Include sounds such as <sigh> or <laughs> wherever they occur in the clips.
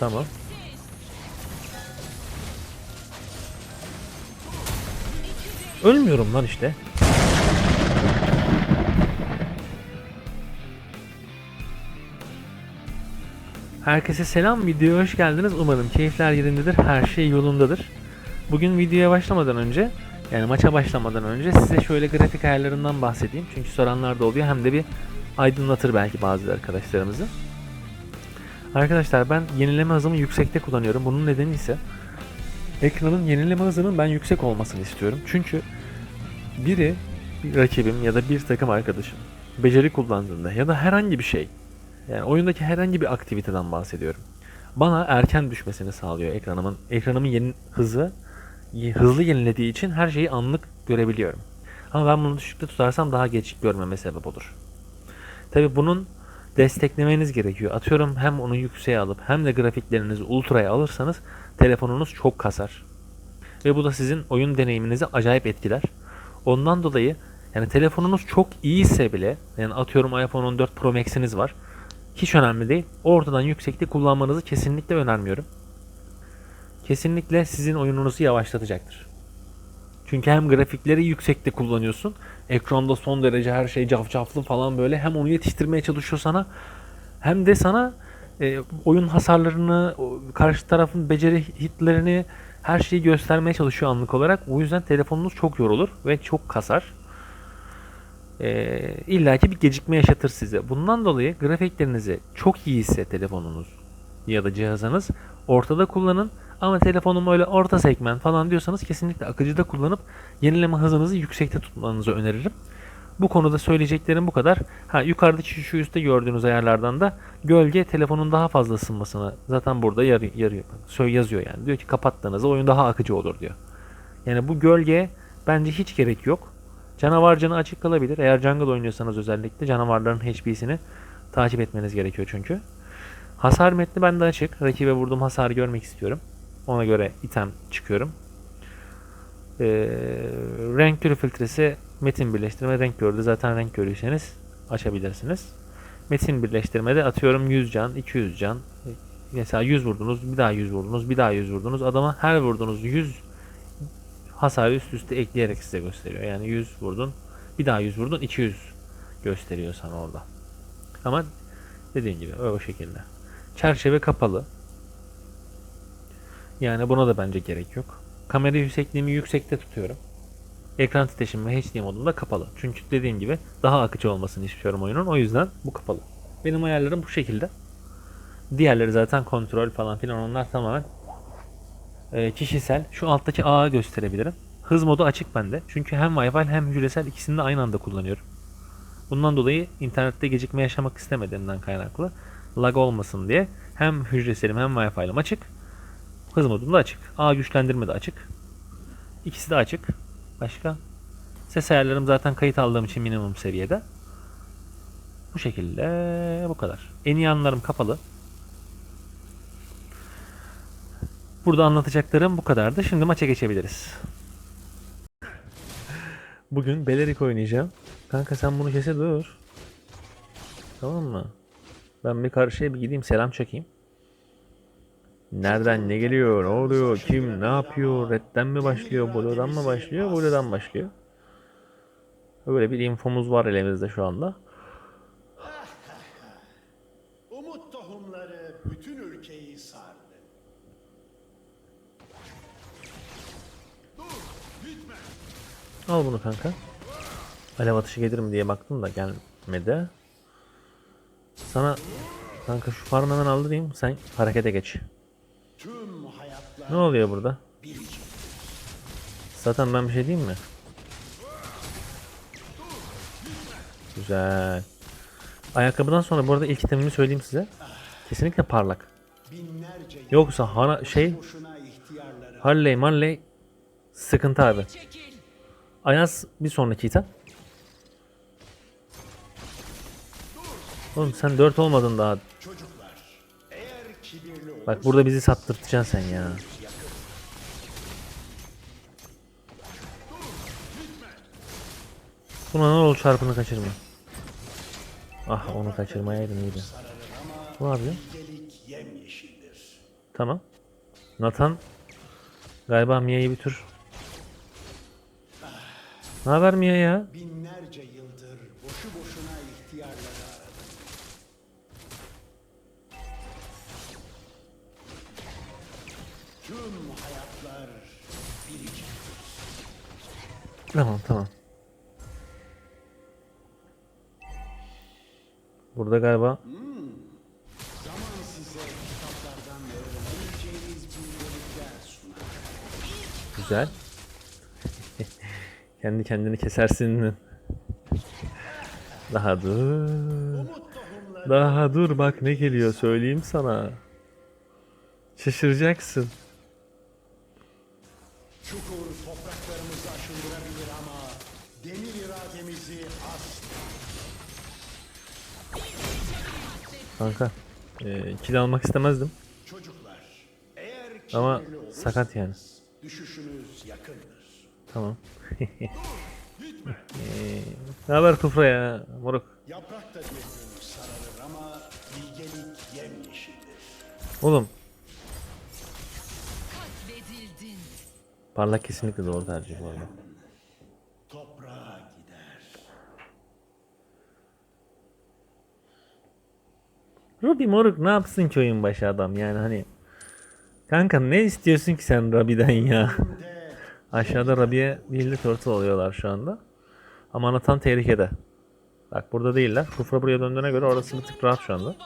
Tamam. Ölmüyorum lan işte. Herkese selam, videoya hoş geldiniz. Umarım keyifler yerindedir, her şey yolundadır. Bugün videoya başlamadan önce, yani maça başlamadan önce size şöyle grafik ayarlarından bahsedeyim. Çünkü soranlar da oluyor, hem de bir aydınlatır belki bazı arkadaşlarımızı. Arkadaşlar ben yenileme hızımı yüksekte kullanıyorum. Bunun nedeni ise ekranın yenileme hızının ben yüksek olmasını istiyorum. Çünkü biri bir rakibim ya da bir takım arkadaşım beceri kullandığında ya da herhangi bir şey yani oyundaki herhangi bir aktiviteden bahsediyorum. Bana erken düşmesini sağlıyor ekranımın. Ekranımın yeni hızı hızlı yenilediği için her şeyi anlık görebiliyorum. Ama ben bunu düşükte tutarsam daha geç görmeme sebep olur. Tabi bunun desteklemeniz gerekiyor. Atıyorum hem onu yükseğe alıp hem de grafiklerinizi ultraya alırsanız telefonunuz çok kasar. Ve bu da sizin oyun deneyiminizi acayip etkiler. Ondan dolayı yani telefonunuz çok iyiyse bile yani atıyorum iPhone 14 Pro Max'iniz var. Hiç önemli değil. Ortadan yüksekte kullanmanızı kesinlikle önermiyorum. Kesinlikle sizin oyununuzu yavaşlatacaktır. Çünkü hem grafikleri yüksekte kullanıyorsun. Ekranda son derece her şey cafcaflı falan böyle. Hem onu yetiştirmeye çalışıyor sana. Hem de sana e, oyun hasarlarını, karşı tarafın beceri hitlerini her şeyi göstermeye çalışıyor anlık olarak. O yüzden telefonunuz çok yorulur ve çok kasar. E, İlla ki bir gecikme yaşatır size. Bundan dolayı grafiklerinizi çok iyi ise telefonunuz ya da cihazınız ortada kullanın. Ama telefonum öyle orta segment falan diyorsanız kesinlikle akıcıda kullanıp yenileme hızınızı yüksekte tutmanızı öneririm. Bu konuda söyleyeceklerim bu kadar. Ha yukarıdaki şu, üstte gördüğünüz ayarlardan da gölge telefonun daha fazla ısınmasını zaten burada yarı, yarıyor. Söyle yazıyor yani. Diyor ki kapattığınızda oyun daha akıcı olur diyor. Yani bu gölge bence hiç gerek yok. Canavar canı açık kalabilir. Eğer jungle oynuyorsanız özellikle canavarların HP'sini takip etmeniz gerekiyor çünkü. Hasar metni bende açık. Rakibe vurduğum hasarı görmek istiyorum. Ona göre item çıkıyorum. Ee, renk türü filtresi metin birleştirme renk gördü. Zaten renk görüyorsanız açabilirsiniz. Metin birleştirmede atıyorum 100 can, 200 can. Mesela 100 vurdunuz, bir daha 100 vurdunuz, bir daha 100 vurdunuz. Adama her vurduğunuz 100 hasarı üst üste ekleyerek size gösteriyor. Yani 100 vurdun, bir daha 100 vurdun, 200 gösteriyor sana orada. Ama dediğim gibi o şekilde. Çerçeve kapalı. Yani buna da bence gerek yok. Kamera yüksekliğimi yüksekte tutuyorum. Ekran titreşimi ve HD modunda kapalı. Çünkü dediğim gibi daha akıcı olmasını istiyorum oyunun. O yüzden bu kapalı. Benim ayarlarım bu şekilde. Diğerleri zaten kontrol falan filan onlar tamamen e, kişisel. Şu alttaki A'yı gösterebilirim. Hız modu açık bende. Çünkü hem Wi-Fi hem hücresel ikisini de aynı anda kullanıyorum. Bundan dolayı internette gecikme yaşamak istemediğimden kaynaklı lag olmasın diye hem hücreselim hem Wi-Fi'lim açık. Hız modum da açık. A güçlendirme de açık. İkisi de açık. Başka? Ses ayarlarım zaten kayıt aldığım için minimum seviyede. Bu şekilde bu kadar. En iyi anlarım kapalı. Burada anlatacaklarım bu kadardı. Şimdi maça geçebiliriz. <laughs> Bugün Belerik oynayacağım. Kanka sen bunu kese dur. Tamam mı? Ben bir karşıya bir gideyim selam çekeyim. Nereden ne geliyor, ne oluyor, kim, ne yapıyor, redden mi başlıyor, blue'dan mı başlıyor, blue'dan başlıyor. Böyle bir infomuz var elimizde şu anda. Umut tohumları bütün ülkeyi sardı. Al bunu kanka. Alev atışı gelir mi diye baktım da gelmedi. Sana kanka şu farmı hemen aldırayım sen harekete geç. Ne oluyor burada? Zaten ben bir şey diyeyim mi? Güzel. Ayakkabıdan sonra bu arada ilk itemimi söyleyeyim size. Kesinlikle parlak. Yoksa hana şey Harley Marley sıkıntı abi. Ayaz bir sonraki item. Oğlum sen 4 olmadın daha. Bak burada bizi sattırtacaksın sen ya. Buna ne olur çarpını kaçırma. Ah onu kaçırmayaydın iyiydi. Gelik yemyeşildir. Tamam. Nathan galiba Mia'yı bir tür. Ne haber Mia ya? Binlerce yıldır boşu boşuna ihtiyarları aradı. Tüm hayatlar biricik. Tamam tamam. Burada galiba güzel. <laughs> Kendi kendini kesersin. Daha dur. Daha dur bak ne geliyor söyleyeyim sana. Şaşıracaksın. çukur topraklarımızı aşındırabilir ama demir irademizi asla Kanka. E, kill almak istemezdim. Çocuklar, eğer Ama sakat yani. Düşüşünüz yakındır. Tamam. <laughs> Ee, ne haber Kufra ya? Moruk. Yaprak da bir gün sararır ama bilgelik yemyeşildir. Oğlum Katledildin. parlak kesinlikle doğru tercih bu arada. Ruby moruk ne yapsın ki oyun başı adam yani hani. Kanka ne istiyorsun ki sen Ruby'den ya? <laughs> Aşağıda değil de turtle oluyorlar şu anda. Ama Nathan tehlikede. Bak burada değiller. Kufra buraya döndüğüne göre orası bir tık rahat şu anda.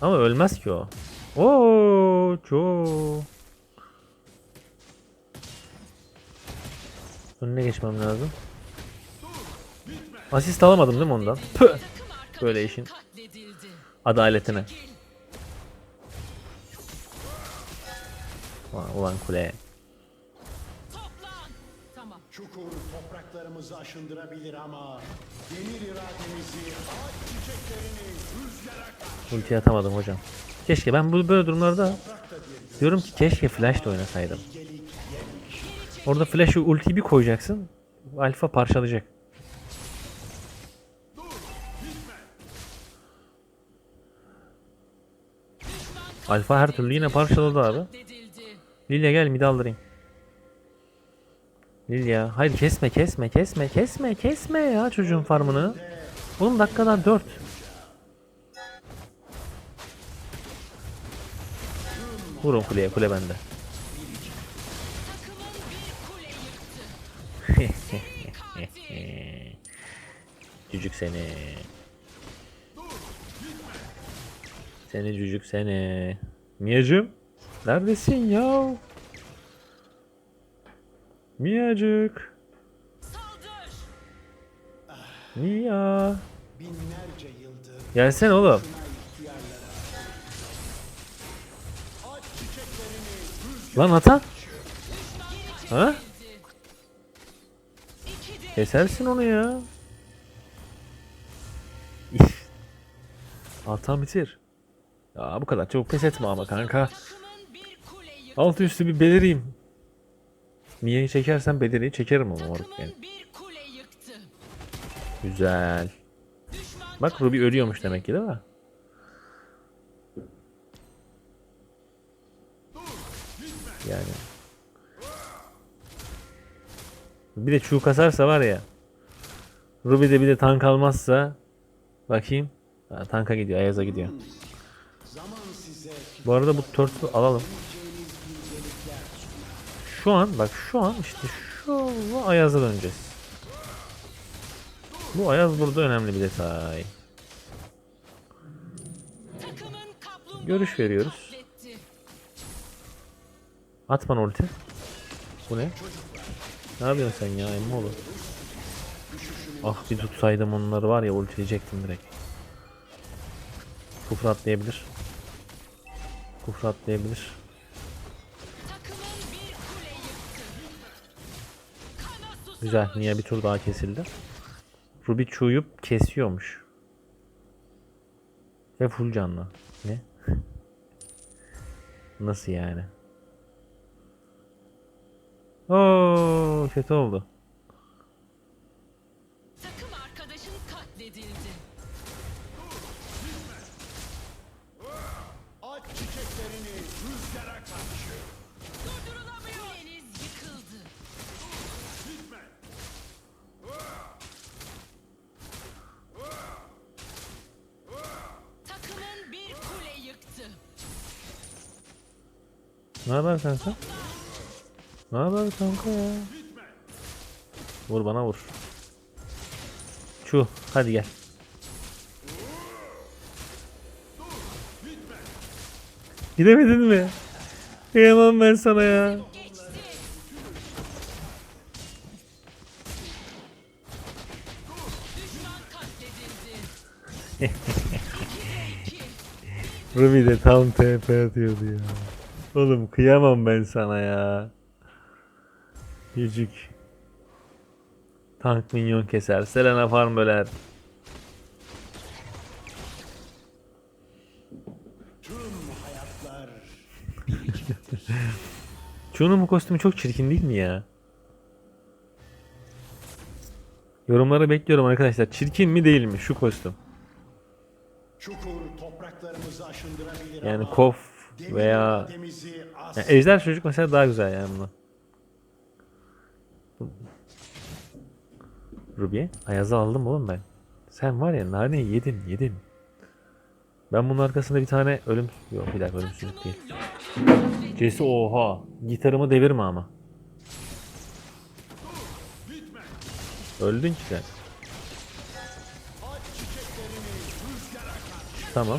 Ama ölmez ki o. Oo, çok. Önüne geçmem lazım. Asist alamadım değil mi ondan? Püh. Böyle işin adaletine. Ulan, ulan kule. Çukur topraklarımızı aşındırabilir ama demir irademizi ağaç çiçeklerini rüzgara karşı Ulti atamadım hocam. Keşke ben bu böyle durumlarda diyorum ki keşke flash da oynasaydım. Orada flash'ı ultiyi bir koyacaksın. Alfa parçalayacak. Alfa her türlü yine parçaladı abi. Lilya gel mid aldırayım. Lilya hayır kesme kesme kesme kesme kesme ya çocuğun farmını. Oğlum dakikalar 4. Vurun kuleye kule bende. <laughs> Cücük seni. Seni cücük seni. Miyacım. Neredesin ya? Miyacık. Mia. Gelsene oğlum. Lan ata. Ha? Kesersin onu ya. Atan bitir. Ya bu kadar çabuk pes etme ama kanka. takımın bir kule yıktı. Alt üstü bir belireyim. Mia'yı çekersen beliriyi çekerim ama moruk yani. Güzel. Bak Ruby ölüyormuş demek ki değil mi? Yani. Bir de çuğ kasarsa var ya. Ruby de bir de tank almazsa. Bakayım. Ha, tanka gidiyor. Ayaz'a gidiyor. Bu arada bu turtle alalım. Şu an bak şu an işte şu Ayaz'a döneceğiz. Bu Ayaz burada önemli bir detay. Görüş veriyoruz. At bana ulti. Bu ne? Ne yapıyorsun sen ya emmoğlu? Ah bir tutsaydım onları var ya ultileyecektim direkt. Kufra atlayabilir. Kufra atlayabilir. Güzel. Niye bir tur daha kesildi? Ruby çuyup kesiyormuş. Ve full canlı. Ne? <laughs> Nasıl yani? Oo kötü oldu. Ne haber kanka? Ne haber kanka ya? Vur bana vur. Şu hadi gel. Gidemedin mi? Kıyamam ben sana ya. <laughs> Ruby de tam TP atıyordu ya. Oğlum kıyamam ben sana ya. Yücük. Tank minyon keser. Selena farm böler. <laughs> Chu'nun bu kostümü çok çirkin değil mi ya? Yorumları bekliyorum arkadaşlar. Çirkin mi değil mi şu kostüm? Yani kof veya yani ejder çocuk mesela daha güzel yani bundan. Ruby, Ayaz'ı aldım oğlum ben. Sen var ya naneyi yedin yedin. Ben bunun arkasında bir tane ölüm... Yok bir dakika ölümsüzlük değil. Jesse oha. Gitarımı devirme ama. Öldün ki sen. Tamam.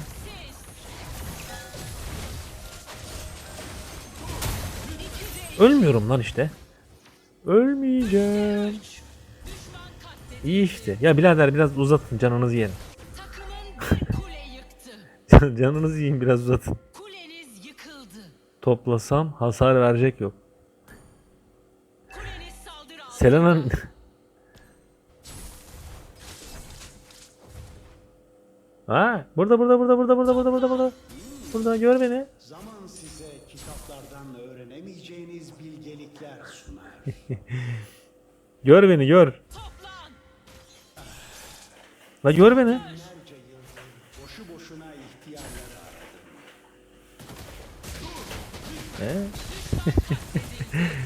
Ölmüyorum lan işte. Ölmeyeceğim. İyi işte. Ya birader biraz uzatın canınızı yiyin. <laughs> Canınızı yiyin biraz uzatın. Toplasam hasar verecek yok. Selena'nın... <laughs> ha, burada burada burada burada burada burada burada burada. Burada gör beni. zaman <laughs> gör beni gör. La gör beni. <laughs> Ee?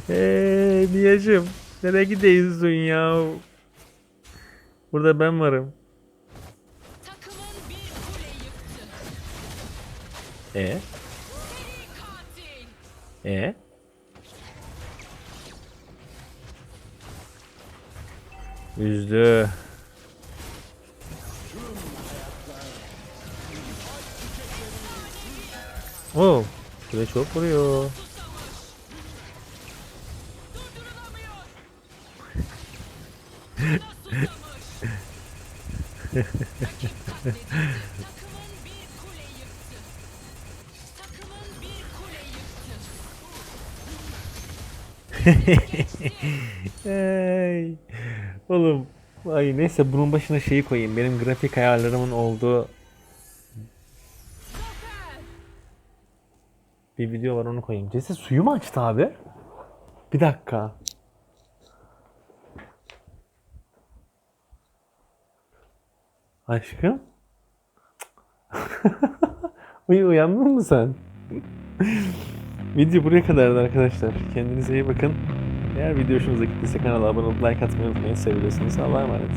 Eee Niyacım nereye gidiyorsun ya? Burada ben varım. E? E? Üzdü. Oo, süre çok vuruyor. Takımın <laughs> Hey. Oğlum, ay neyse bunun başına şeyi koyayım. Benim grafik ayarlarımın olduğu bir video var onu koyayım. Cesi suyu mu açtı abi? Bir dakika. Aşkım? <laughs> Uyu uyandın mı sen? Video buraya kadardı arkadaşlar. Kendinize iyi bakın. Eğer video hoşunuza gittiyse kanala abone olup like atmayı unutmayın. Seviyorsanız Allah'a emanet.